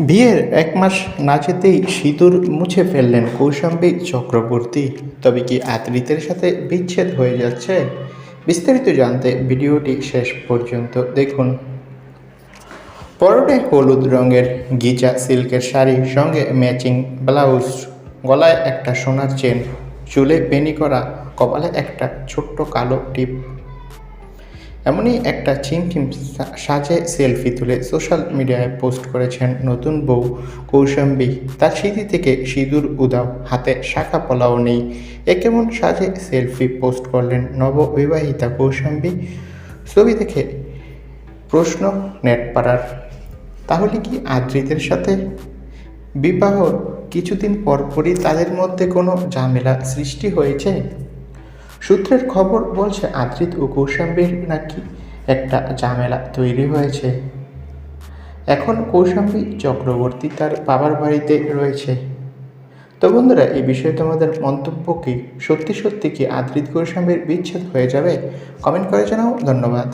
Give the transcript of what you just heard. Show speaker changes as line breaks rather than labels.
বিয়ের এক মাস না যেতেই সিঁদুর মুছে ফেললেন কৌশাম্বী চক্রবর্তী। তবে কি আদ্রিতের সাথে বিচ্ছেদ হয়ে যাচ্ছে? বিস্তারিত জানতে ভিডিওটি শেষ পর্যন্ত দেখুন। পরনে হলুদ রঙের গিজা সিল্কের শাড়ি সঙ্গে ম্যাচিং ব্লাউজ, গলায় একটা সোনার চেন, চুলে বেনি করা, কপালে একটা ছোট্ট কালো টিপ এমনই একটা চিমটিম সাজে সেলফি তুলে সোশ্যাল মিডিয়ায় পোস্ট করেছেন নতুন বউ কৌশাম্বী। তার স্মৃতি থেকে সিঁদুর, উদাও, হাতে শাখা পলাও নেই। এ কেমন সাজে সেলফি পোস্ট করলেন নববিবাহিতা কৌশাম্বী? ছবি দেখে প্রশ্ন নেট পাড়ার তাহলে কি আদ্রিতের সাথে? বিবাহ কিছুদিন পরপরই তাদের মধ্যে কোনো ঝামেলা সৃষ্টি হয়েছে? সূত্রের খবর বলছে, আদ্রিত ও কৌশাম্বীর নাকি একটা ঝামেলা তৈরি হয়েছে। এখন কৌশাম্বী চক্রবর্তী তার বাবার বাড়িতে রয়েছে। তো বন্ধুরা, এই বিষয়ে তোমাদের মন্তব্য কি? সত্যি সত্যি কি আদ্রিত কৌশাম্বীর বিচ্ছেদ হয়ে যাবে? কমেন্ট করে জানাও। ধন্যবাদ।